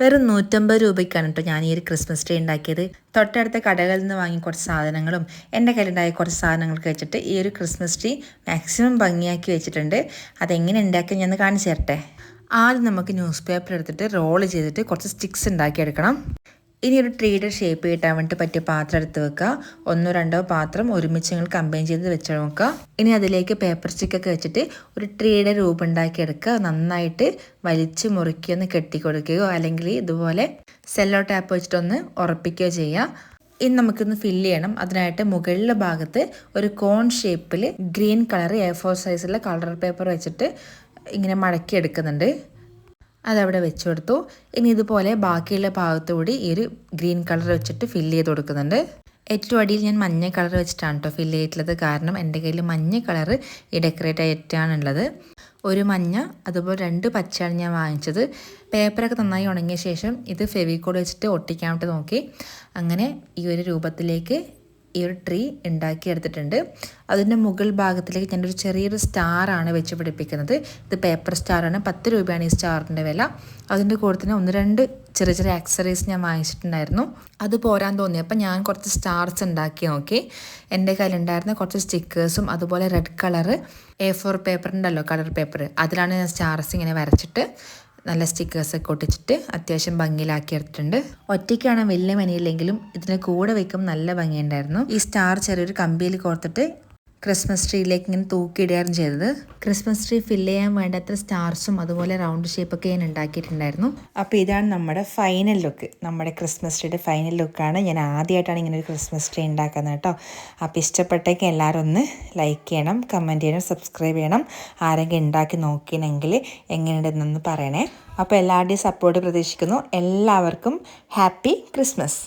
വെറും നൂറ്റമ്പത് രൂപയ്ക്കാണ് കേട്ടോ ഞാൻ ഈ ഒരു ക്രിസ്മസ് ട്രീ ഉണ്ടാക്കിയത്. തൊട്ടടുത്ത കടകളിൽ നിന്ന് വാങ്ങി കുറച്ച് സാധനങ്ങളും എന്റെ കയ്യിലുണ്ടായ കുറച്ച് സാധനങ്ങളൊക്കെ വെച്ചിട്ട് ഈ ഒരു ക്രിസ്മസ് ട്രീ മാക്സിമം ഭംഗിയാക്കി വെച്ചിട്ടുണ്ട്. അതെങ്ങനെ ഉണ്ടാക്കി ഞാൻ കാണിച്ചു തരട്ടെ? ആദ്യം നമുക്ക് ന്യൂസ് പേപ്പർ എടുത്തിട്ട് റോൾ ചെയ്തിട്ട് കുറച്ച് സ്റ്റിക്സ് ഉണ്ടാക്കിയെടുക്കണം. ഇനി ഒരു ട്രീയുടെ ഷേപ്പ് കിട്ടാൻ വേണ്ടി പറ്റിയ പാത്രം എടുത്ത് വെക്കുക. ഒന്നോ രണ്ടോ പാത്രം ഒരുമിച്ച് നിങ്ങൾ കമ്പൈൻ ചെയ്ത് വെച്ച് നോക്കുക. ഇനി അതിലേക്ക് പേപ്പർ സ്റ്റിക്കൊക്കെ വെച്ചിട്ട് ഒരു ട്രീയുടെ രൂപം ഉണ്ടാക്കിയെടുക്കുക നന്നായിട്ട് വലിച്ച് കെട്ടി കെട്ടിക്കൊടുക്കുകയോ അല്ലെങ്കിൽ ഇതുപോലെ സെല്ലോ ടാപ്പ് വെച്ചിട്ടൊന്ന് ഉറപ്പിക്കുകയോ ചെയ്യുക. ഇനി നമുക്കിന്ന് ഫില്ല് ചെയ്യണം. അതിനായിട്ട് മുകളിലെ ഭാഗത്ത് ഒരു കോൺ ഷേപ്പിൽ ഗ്രീൻ കളർ എ ഫോർ സൈസിലുള്ള കളർ പേപ്പർ വെച്ചിട്ട് ഇങ്ങനെ മടക്കി എടുക്കുന്നുണ്ട്. അതവിടെ വെച്ച് കൊടുത്തു ഇനി ഇതുപോലെ ബാക്കിയുള്ള ഭാഗത്തുകൂടി ഈ ഒരു ഗ്രീൻ കളർ വെച്ചിട്ട് ഫില്ല് ചെയ്ത് കൊടുക്കുന്നുണ്ട്. ഏറ്റവും അടിയിൽ ഞാൻ മഞ്ഞ കളർ വെച്ചിട്ടാണ് കേട്ടോ ഫില്ല് ചെയ്തിട്ടുള്ളത്. കാരണം എന്റെ കയ്യിൽ മഞ്ഞ കളർ ഈ ഡെക്കറേറ്റ് ആയിട്ടാണുള്ളത് ഒരു മഞ്ഞ അതുപോലെ രണ്ട് പച്ചയാണ് ഞാൻ വാങ്ങിച്ചത്. പേപ്പറൊക്കെ നന്നായി ഉണങ്ങിയ ശേഷം ഇത് ഫെവിക്കോഡ് വെച്ചിട്ട് ഒട്ടിക്കാൻ വേണ്ടി നോക്കി. അങ്ങനെ ഈ ഒരു രൂപത്തിലേക്ക് ഈ ഒരു ട്രീ ഉണ്ടാക്കിയെടുത്തിട്ടുണ്ട്. അതിന്റെ മുകൾ ഭാഗത്തിലേക്ക് ഞാനൊരു ചെറിയൊരു സ്റ്റാറാണ് വെച്ച് പിടിപ്പിക്കുന്നത്. ഇത് പേപ്പർ സ്റ്റാറാണ് പത്ത് രൂപയാണ് ഈ സ്റ്റാറിന്റെ വില. അതിന്റെ കൂടെ തന്നെ ഒന്ന് രണ്ട് ചെറിയ ചെറിയ ആക്സറീസ് ഞാൻ വാങ്ങിച്ചിട്ടുണ്ടായിരുന്നു. അത് പോരാൻ തോന്നി തോന്നിയപ്പോൾ ഞാൻ കുറച്ച് സ്റ്റാർസ് ഉണ്ടാക്കി നോക്കി. എന്റെ കയ്യിലുണ്ടായിരുന്ന കുറച്ച് സ്റ്റിക്കേഴ്സും അതുപോലെ red colour A four paper ഉണ്ടല്ലോ കളർ പേപ്പർ അതിലാണ് ഞാൻ സ്റ്റാർസ് ഇങ്ങനെ വരച്ചിട്ട് നല്ല സ്റ്റിക്കേഴ്സൊക്കെ ഒട്ടിച്ചിട്ട് അത്യാവശ്യം ഭംഗിയിലാക്കി എടുത്തിട്ടുണ്ട്. ഒറ്റയ്ക്കാണ് വലിയ മനിയില്ലെങ്കിലും ഇതിന് കൂടെ വെക്കും നല്ല ഭംഗിയുണ്ടായിരുന്നു. ഈ സ്റ്റാർ ചെറിയൊരു കമ്പിയിൽ കോർത്തിട്ട് ക്രിസ്മസ് ട്രീയിലേക്ക് ഇങ്ങനെ തൂക്കിയിടുകയാണ് ചെയ്തത്. ക്രിസ്മസ് ട്രീ ഫില്ല് ചെയ്യാൻ വേണ്ടത്ര സ്റ്റാർസും അതുപോലെ റൗണ്ട് ഷേപ്പൊക്കെ ഞാൻ ഉണ്ടാക്കിയിട്ടുണ്ടായിരുന്നു. അപ്പോൾ ഇതാണ് നമ്മുടെ ഫൈനൽ ലുക്ക് നമ്മുടെ ക്രിസ്മസ് ട്രീയുടെ ഫൈനൽ ലുക്കാണ് ഞാൻ ആദ്യമായിട്ടാണ് ഇങ്ങനെ ഒരു ക്രിസ്മസ് ട്രീ ഉണ്ടാക്കുന്നത് കേട്ടോ. അപ്പോൾ ഇഷ്ടപ്പെട്ടേക്ക് എല്ലാവരും ഒന്ന് ലൈക്ക് ചെയ്യണം കമന്റ് ചെയ്യണം സബ്സ്ക്രൈബ് ചെയ്യണം. ആരെങ്കിലും ഉണ്ടാക്കി നോക്കിയെങ്കിൽ എങ്ങനെയുണ്ടെന്നൊന്ന് പറയണേ. അപ്പോൾ എല്ലാവരുടെയും സപ്പോർട്ട് പ്രതീക്ഷിക്കുന്നു. എല്ലാവർക്കും ഹാപ്പി ക്രിസ്മസ്